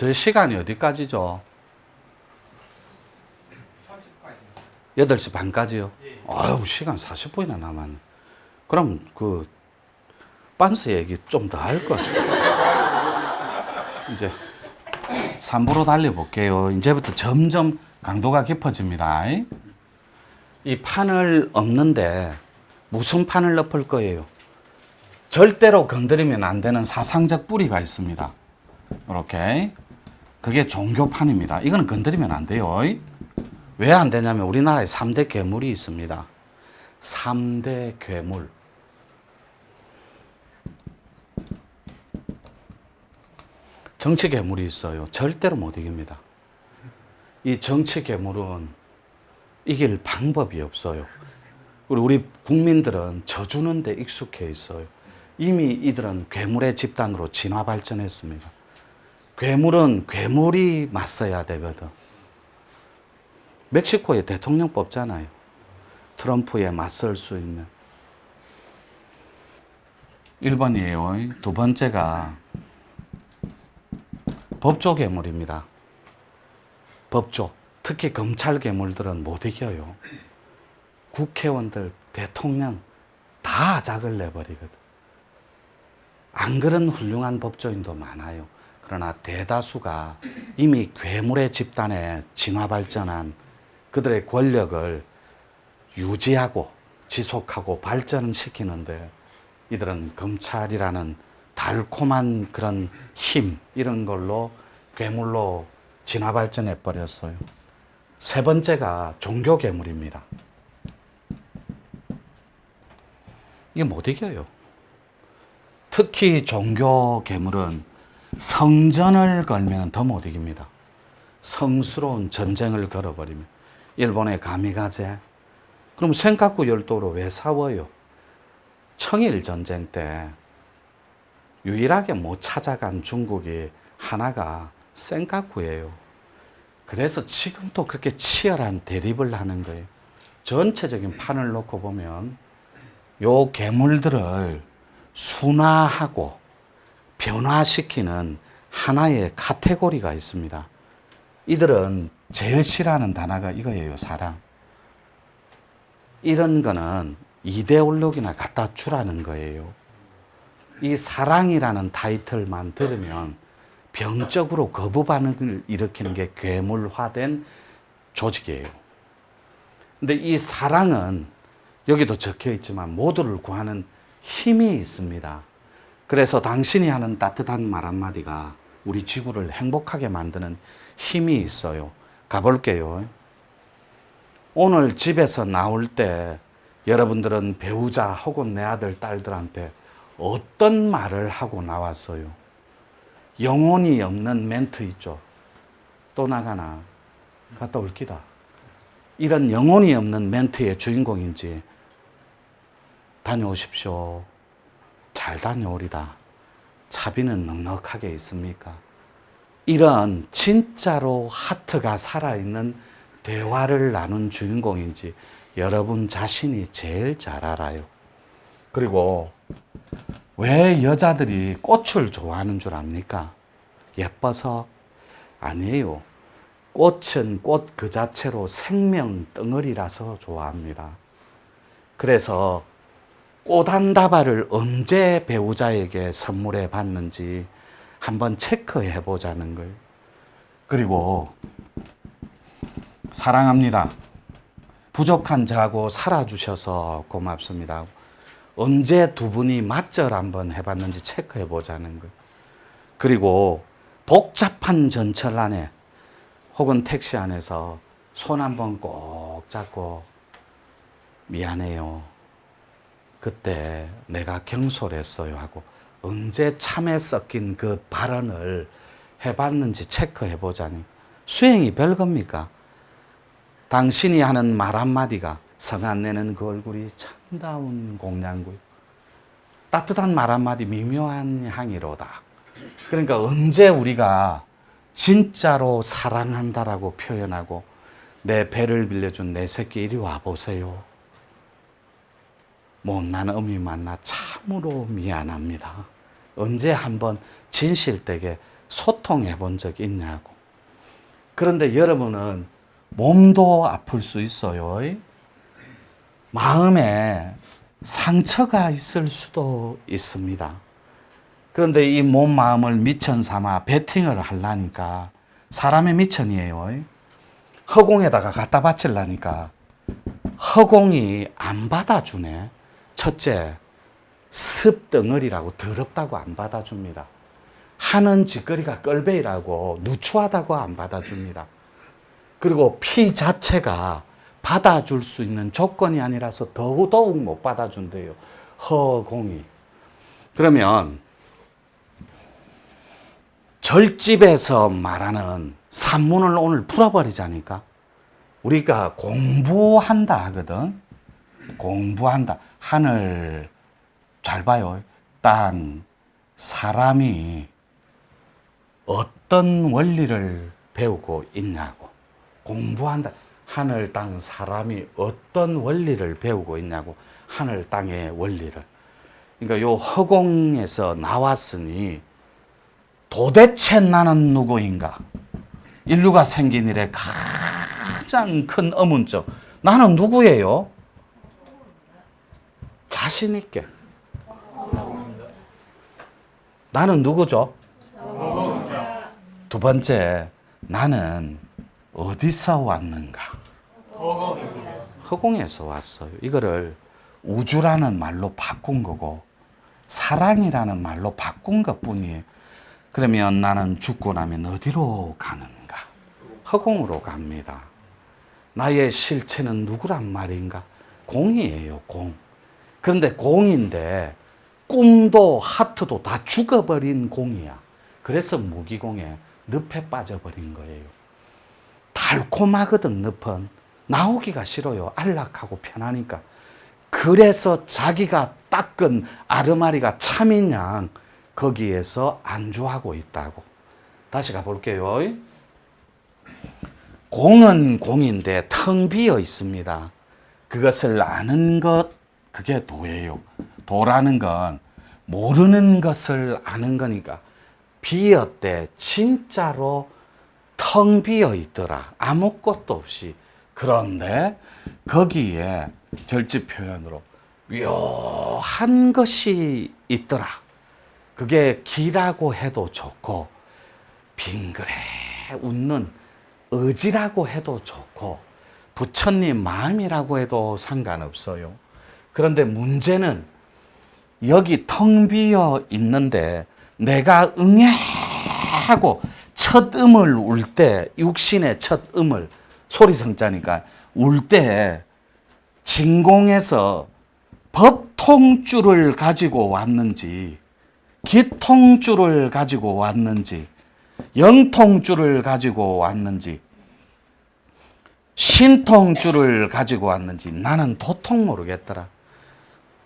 저희 시간이 어디까지죠? 8시 반까지요? 아유, 시간 40분이나 남았네. 그럼 그, 빤스 얘기 좀 더할 거. 이제 3부로 달려볼게요. 이제부터 점점 강도가 깊어집니다. 이 판을 엎는데 무슨 판을 엎을 거예요? 절대로 건드리면 안 되는 사상적 뿌리가 있습니다. 이렇게. 그게 종교판입니다. 이거는 건드리면 안 돼요. 왜 안 되냐면 우리나라에 3대 괴물이 있습니다. 3대 괴물. 정치 괴물이 있어요. 절대로 못 이깁니다. 이 정치 괴물은 이길 방법이 없어요. 우리, 국민들은 져주는 데 익숙해 있어요. 이미 이들은 괴물의 집단으로 진화 발전했습니다. 괴물은 괴물이 맞서야 되거든. 멕시코에 대통령 뽑잖아요. 트럼프에 맞설 수 있는. 1번이에요. 두 번째가 법조 괴물입니다. 법조. 특히 검찰 괴물들은 못 이겨요. 국회의원들, 대통령 다 아작을 내버리거든. 안 그런 훌륭한 법조인도 많아요. 그러나 대다수가 이미 괴물의 집단에 진화 발전한 그들의 권력을 유지하고 지속하고 발전시키는데 이들은 검찰이라는 달콤한 그런 힘 이런 걸로 괴물로 진화 발전해 버렸어요. 세 번째가 종교 괴물입니다. 이게 못 이겨요. 특히 종교 괴물은 성전을 걸면 더 못 이깁니다. 성스러운 전쟁을 걸어버리면 일본의 가미가제 그럼 생각구 열도로 왜 싸워요? 청일 전쟁 때 유일하게 못 찾아간 중국이 하나가 센카쿠예요. 그래서 지금도 그렇게 치열한 대립을 하는 거예요. 전체적인 판을 놓고 보면 요 괴물들을 순화하고 변화시키는 하나의 카테고리가 있습니다. 이들은 제일 싫어하는 단어가 이거예요, 사랑. 이런 거는 이데올로기나 갖다 주라는 거예요. 이 사랑이라는 타이틀만 들으면 병적으로 거부 반응을 일으키는 게 괴물화된 조직이에요. 근데 이 사랑은 여기도 적혀 있지만 모두를 구하는 힘이 있습니다. 그래서 당신이 하는 따뜻한 말 한마디가 우리 지구를 행복하게 만드는 힘이 있어요. 가볼게요. 오늘 집에서 나올 때 여러분들은 배우자 혹은 내 아들, 딸들한테 어떤 말을 하고 나왔어요? 영혼이 없는 멘트 있죠. 또 나가나? 갔다 올 기다. 이런 영혼이 없는 멘트의 주인공인지 다녀오십시오. 잘 다녀오리다. 차비는 넉넉하게 있습니까? 이런 진짜로 하트가 살아있는 대화를 나눈 주인공인지 여러분 자신이 제일 잘 알아요. 그리고 왜 여자들이 꽃을 좋아하는 줄 압니까? 예뻐서? 아니에요. 꽃은 꽃 그 자체로 생명 덩어리라서 좋아합니다. 그래서 꽃 한 다발을 언제 배우자에게 선물해 봤는지 한번 체크해 보자는 거예요. 그리고 사랑합니다. 부족한 저하고 살아주셔서 고맙습니다. 언제 두 분이 맞절 한번 해봤는지 체크해 보자는 거예요. 그리고 복잡한 전철 안에 혹은 택시 안에서 손 한번 꼭 잡고 미안해요. 그때 내가 경솔했어요 하고 언제 참에 섞인 그 발언을 해봤는지 체크해 보자니 수행이 별겁니까? 당신이 하는 말 한마디가 성 안 내는 그 얼굴이 참다운 공양구 따뜻한 말 한마디 미묘한 향이로다. 그러니까 언제 우리가 진짜로 사랑한다라고 표현하고 내 배를 빌려준 내 새끼 이리 와 보세요. 못난 어미 만나 참으로 미안합니다. 언제 한번 진실되게 소통해 본 적 있냐고. 그런데 여러분은 몸도 아플 수 있어요. 마음에 상처가 있을 수도 있습니다. 그런데 이 몸 마음을 미천 삼아 베팅을 하려니까 사람의 미천이에요. 허공에다가 갖다 바치려니까 허공이 안 받아주네. 첫째, 습덩어리라고 더럽다고 안 받아줍니다. 하는 짓거리가 껄베이라고 누추하다고 안 받아줍니다. 그리고 피 자체가 받아줄 수 있는 조건이 아니라서 더더욱 못 받아준대요. 허공이. 그러면 절집에서 말하는 산문을 오늘 풀어버리자니까 우리가 공부한다 하거든. 공부한다. 하늘 잘 봐요. 땅 사람이 어떤 원리를 배우고 있냐고 공부한다. 하늘 땅 사람이 어떤 원리를 배우고 있냐고 하늘 땅의 원리를. 그러니까 요 허공에서 나왔으니 도대체 나는 누구인가? 인류가 생긴 이래 가장 큰 의문점. 나는 누구예요? 자신 있게. 나는 누구죠? 두 번째, 나는 어디서 왔는가? 허공에서 왔어요. 이거를 우주라는 말로 바꾼 거고, 사랑이라는 말로 바꾼 것 뿐이에요. 그러면 나는 죽고 나면 어디로 가는가? 허공으로 갑니다. 나의 실체는 누구란 말인가? 공이에요, 공. 그런데 공인데 꿈도 하트도 다 죽어버린 공이야. 그래서 무기공에 늪에 빠져버린 거예요. 달콤하거든, 늪은. 나오기가 싫어요. 안락하고 편하니까. 그래서 자기가 닦은 아르마리가 참인 양 거기에서 안주하고 있다고. 다시 가볼게요. 공은 공인데 텅 비어 있습니다. 그것을 아는 것, 그게 도예요. 도라는 건 모르는 것을 아는 거니까 비었대. 진짜로 텅 비어 있더라. 아무것도 없이. 그런데 거기에 절집 표현으로 묘한 것이 있더라. 그게 기라고 해도 좋고 빙그레 웃는 의지라고 해도 좋고 부처님 마음이라고 해도 상관없어요. 그런데 문제는 여기 텅 비어 있는데 내가 응애 하고 첫 음을 울 때 육신의 첫 음을 소리 성자니까 울 때 진공에서 법통줄을 가지고 왔는지 기통줄을 가지고 왔는지 영통줄을 가지고 왔는지 신통줄을 가지고 왔는지 나는 도통 모르겠더라.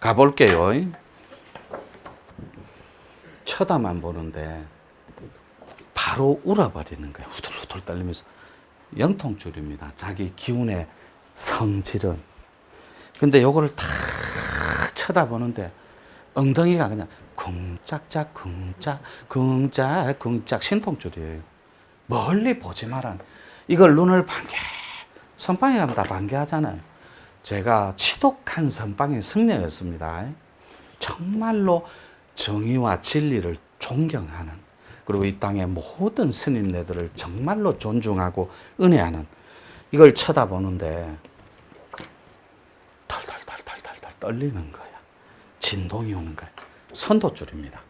가볼게요. 쳐다만 보는데 바로 울어버리는 거야. 후들후들 떨리면서 영통줄입니다. 자기 기운의 성질은. 근데 요거를 탁 쳐다보는데 엉덩이가 그냥 쿵짝짝 쿵짝 쿵짝 쿵짝 신통줄이에요. 멀리 보지 마라. 이걸 눈을 반개 선방에 가면 다 반개하잖아요. 제가 치독한 선방의 승려였습니다. 정말로 정의와 진리를 존경하는 그리고 이 땅의 모든 스님네들을 정말로 존중하고 은혜하는 이걸 쳐다보는데 덜덜덜덜덜 떨리는 거야. 진동이 오는 거야. 선도줄입니다.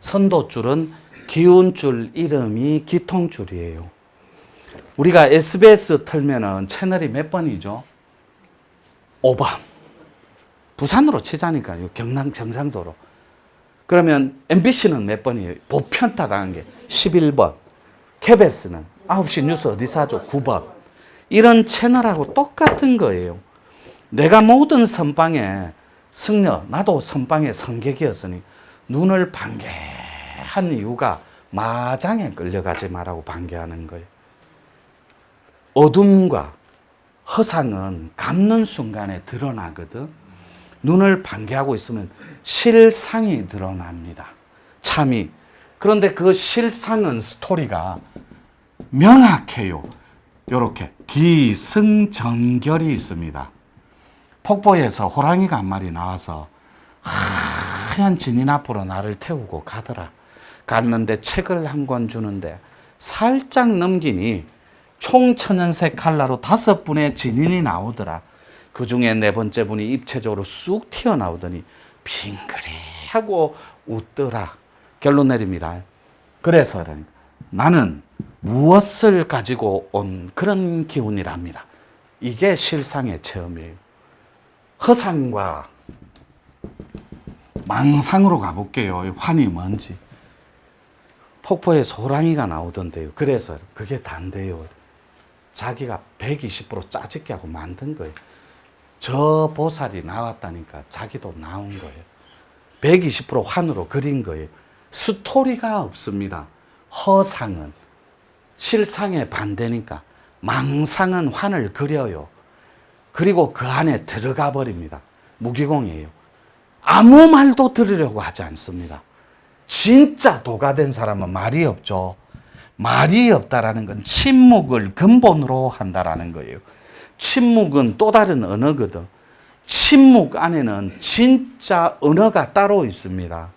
선도줄은 기운줄 이름이 기통줄이에요. 우리가 SBS 틀면은 채널이 몇 번이죠? 5번. 부산으로 치자니까요. 경남 경상도로. 그러면 MBC는 몇 번이에요? 보편타 당한 게 11번. KBS는 9시 뉴스 어디서 하죠? 9번. 이런 채널하고 똑같은 거예요. 내가 모든 선방에 승려, 나도 선방의 성객이었으니 눈을 반개한 이유가 마장에 끌려가지 말라고 반개하는 거예요. 어둠과 허상은 감는 순간에 드러나거든. 눈을 반개하고 있으면 실상이 드러납니다. 참이 그런데 그 실상은 스토리가 명확해요. 요렇게 기승전결이 있습니다. 폭포에서 호랑이가 한 마리 나와서 하얀 진인 앞으로 나를 태우고 가더라. 갔는데 책을 한 권 주는데 살짝 넘기니 총 천연색 칼라로 다섯 분의 진인이 나오더라. 그 중에 네 번째 분이 입체적으로 쑥 튀어나오더니 빙그레 하고 웃더라. 결론 내립니다. 그래서 나는 무엇을 가지고 온 그런 기운이랍니다. 이게 실상의 체험이에요. 허상과 망상으로 가볼게요. 환이 뭔지. 폭포에서 호랑이가 나오던데요. 그래서 그게 단데요. 자기가 120% 짜집게 하고 만든 거예요. 저 보살이 나왔다니까 자기도 나온 거예요. 120% 환으로 그린 거예요. 스토리가 없습니다. 허상은 실상의 반대니까 망상은 환을 그려요. 그리고 그 안에 들어가 버립니다. 무기공이에요. 아무 말도 들으려고 하지 않습니다. 진짜 도가 된 사람은 말이 없죠. 말이 없다라는 건 침묵을 근본으로 한다라는 거예요. 침묵은 또 다른 언어거든. 침묵 안에는 진짜 언어가 따로 있습니다.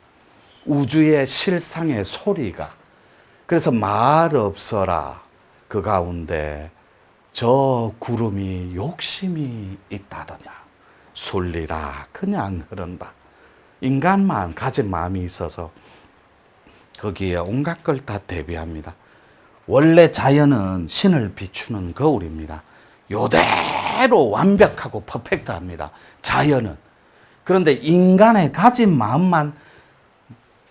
우주의 실상의 소리가. 그래서 말 없어라. 그 가운데 저 구름이 욕심이 있다더냐. 순리라 그냥 흐른다. 인간만 가진 마음이 있어서 거기에 온갖 걸 다 대비합니다. 원래 자연은 신을 비추는 거울입니다. 요대로 완벽하고 퍼펙트합니다. 자연은. 그런데 인간의 가진 마음만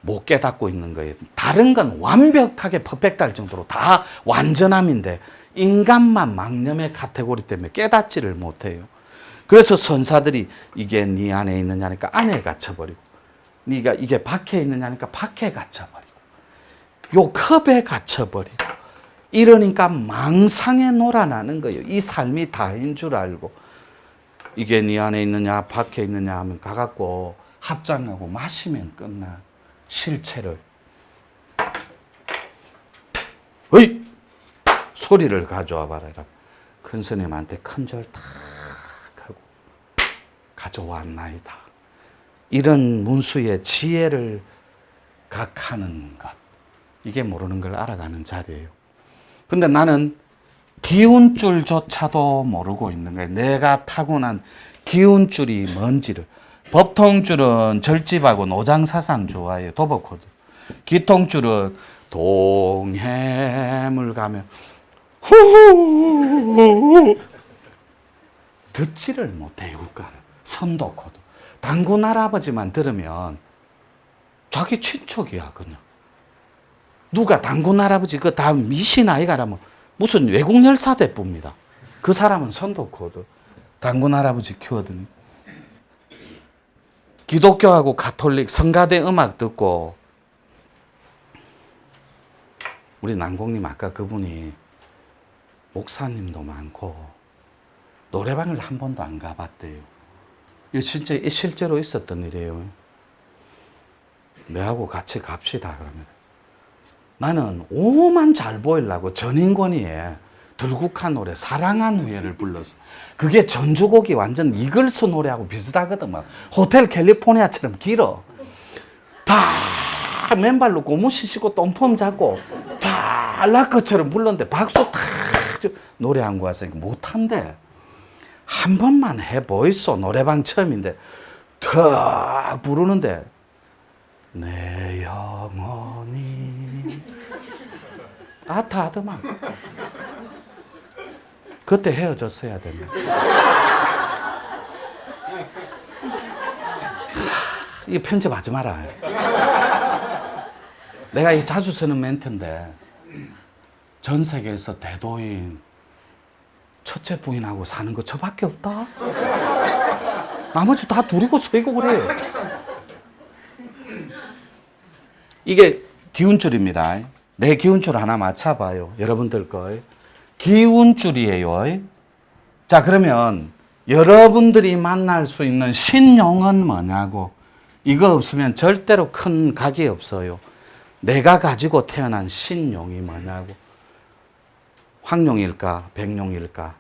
못 깨닫고 있는 거예요. 다른 건 완벽하게 퍼펙트할 정도로 다 완전함인데 인간만 망념의 카테고리 때문에 깨닫지를 못해요. 그래서 선사들이 이게 네 안에 있느냐니까 안에 갇혀버리고 네가 이게 밖에 있느냐니까 밖에 갇혀버리고 요 컵에 갇혀버리고 이러니까 망상에 놀아나는 거예요. 이 삶이 다인 줄 알고. 이게 네 안에 있느냐 밖에 있느냐 하면 가갖고 합장하고 마시면 끝나. 실체를. 어이! 소리를 가져와 봐라 큰 스님한테 큰 절 탁 하고 가져왔나이다. 이런 문수의 지혜를 각하는 것. 이게 모르는 걸 알아가는 자리예요 근데 나는 기운줄조차도 모르고 있는 거예요. 내가 타고난 기운줄이 뭔지를. 법통줄은 절집하고 노장사상 좋아해요. 도법코드. 기통줄은 동해물 가면 듣지를 못해요. 국가를. 선도코드. 당군 할아버지만 들으면 자기 친척이야 그냥. 누가 당군 할아버지 그 다음 미신 아이가라면 무슨 외국 열사 대부입니다. 그 사람은 선도 코드. 당군 할아버지 키워드니. 기독교하고 가톨릭 성가대 음악 듣고 우리 난공님 아까 그분이 목사님도 많고 노래방을 한 번도 안 가봤대요. 이거 진짜 실제로 있었던 일이에요. 내하고 같이 갑시다 그러면. 나는 오만 잘 보이려고 전인권이에 들국한 노래 사랑한 후회를 불렀어. 그게 전주곡이 완전 이글스 노래하고 비슷하거든. 막 호텔 캘리포니아처럼 길어. 다 맨발로 고무신 신고 똥폼 잡고 다 락커처럼 불렀는데 박수 탁 노래한 거 같으니까 못한대. 한 번만 해보이소. 노래방 처음인데 탁 부르는데 내 영혼이 아타 하더만. 그때 헤어졌어야 되네. 이 편집하지 마라. 내가 이 자주 쓰는 멘트인데 전 세계에서 대도인 첫째 부인하고 사는 거 저밖에 없다? 나머지 다 두리고 쇠고 그래. 이게 기운줄입니다. 내 기운줄 하나 맞춰봐요. 여러분들 거. 기운줄이에요. 자, 그러면 여러분들이 만날 수 있는 신용은 뭐냐고. 이거 없으면 절대로 큰 각이 없어요. 내가 가지고 태어난 신용이 뭐냐고. 황룡일까, 백룡일까,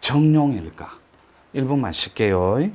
정룡일까. 1분만 쉴게요.